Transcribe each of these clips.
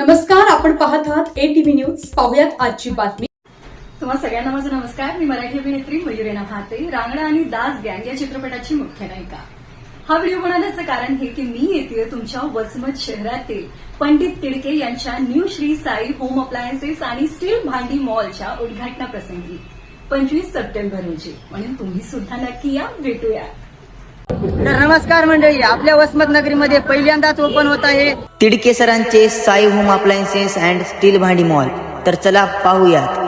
नमस्कार आपण पाहत आहात ए टीव्ही न्यूज पाहुयात आजची बातमी. तुम्हाला सगळ्यांना माझा नमस्कार. मी मराठी अभिनेत्री मयुरेना भाते रांगडा आणि दास गँग या चित्रपटाची मुख्य नायिका. हा व्हिडिओ बनवण्याचं कारण हे की मी येते तुमच्या वसमत शहरातील पंडित तिडके यांच्या new Shri Sai home appliances आणि स्टील भांडी मॉलच्या उद्घाटनाप्रसंगी पंचवीस सप्टेंबर रोजी. म्हणून तुम्ही सुद्धा नक्की या भेटूयात. तर नमस्कार मंडळी आपल्या वसमत नगरीमध्ये पहिल्यांदाच ओपन होत आहे. Tidke सरांचे Sai home appliances and steel भांडी मॉल तर चला पाहूयात.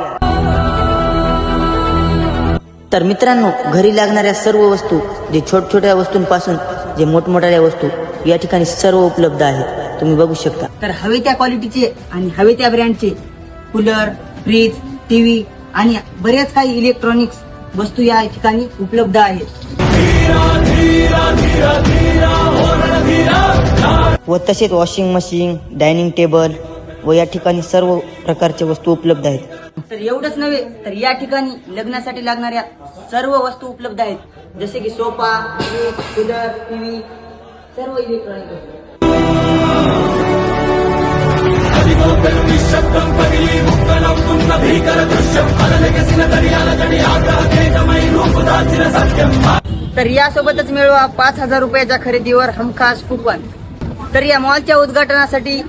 तर मित्रांनो घरी लागणाऱ्या सर्व वस्तू जे छोट छोट्या वस्तूंपासून जे मोठमोठ्या वस्तू या ठिकाणी सर्व उपलब्ध आहेत. तुम्ही बघू शकता. तर हवे त्या क्वालिटीचे आणि हवे त्या ब्रँडचे कूलर फ्रीज टीव्ही आणि बरेच काही इलेक्ट्रॉनिक्स वस्तू या ठिकाणी उपलब्ध आहेत. व तसेच वॉशिंग मशीन डायनिंग टेबल व या ठिकाणी सर्व प्रकारच्या वस्तू उपलब्ध आहेत. तर एवढंच नव्हे तर या ठिकाणी लग्नासाठी लागणाऱ्या सर्व वस्तू उपलब्ध आहेत. जसे की सोफा कूलर टीव्ही सर्व इलेक्ट्रॉनिक वस्तू. तर यासोबतच मिळवा पाच हजार रुपयाच्या खरेदीवर हमखास कुपन. तर या मॉलच्या उद्घाटनासाठी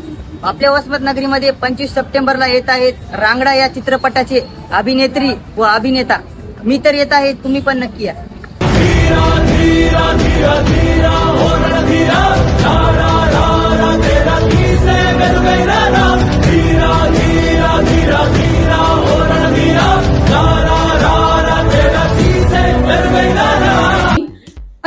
आपल्या वसमत नगरीमध्ये पंचवीस सप्टेंबरला येत आहेत रांगडा या चित्रपटाचे अभिनेत्री व अभिनेता. मी तर येत आहे तुम्ही पण नक्की या.